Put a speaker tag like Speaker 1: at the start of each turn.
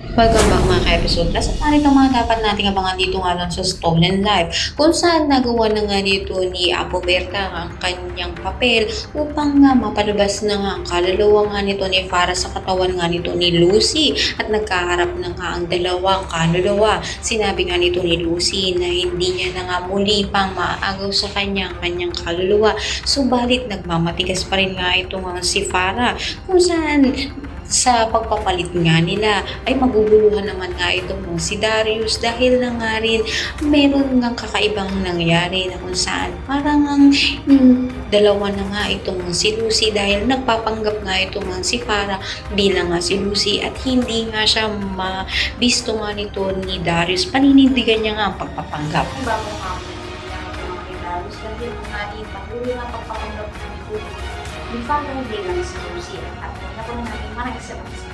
Speaker 1: Welcome back mga ka-episode. Nasa parito mga dapat nating abangan dito nga lang sa Stolen Life kung saan nagawa na nga dito ni Apo Berta ang kanyang papel upang nga mapalabas na nga ang kaluluwa nga nito ni Farah sa katawan nga nito ni Lucy at nagkaharap na nga ang dalawang kaluluwa. Sinabi nga nito ni Lucy na hindi niya na nga muli pang maagaw sa kanya ang kanyang kaluluwa. Subalit nagmamatigas pa rin nga ito nga si Farah kung saan sa pagpapalit nga nila ay maguguluhan naman nga itong si Darius dahil na nga rin meron nga kakaibang nangyari na kung saan parang ang mm, dalawa na nga itong si Lucy dahil nagpapanggap nga itong si Farah bilang nga si Lucy at hindi nga siya mabisto nga nito ni Darius paninindigan niya nga ang pagpapanggap. Iba Darius dahil nga rin patuloy nga pagpapanggap nga nito ni Farah bilang si Lucy at ako na po natin maraming salamat sa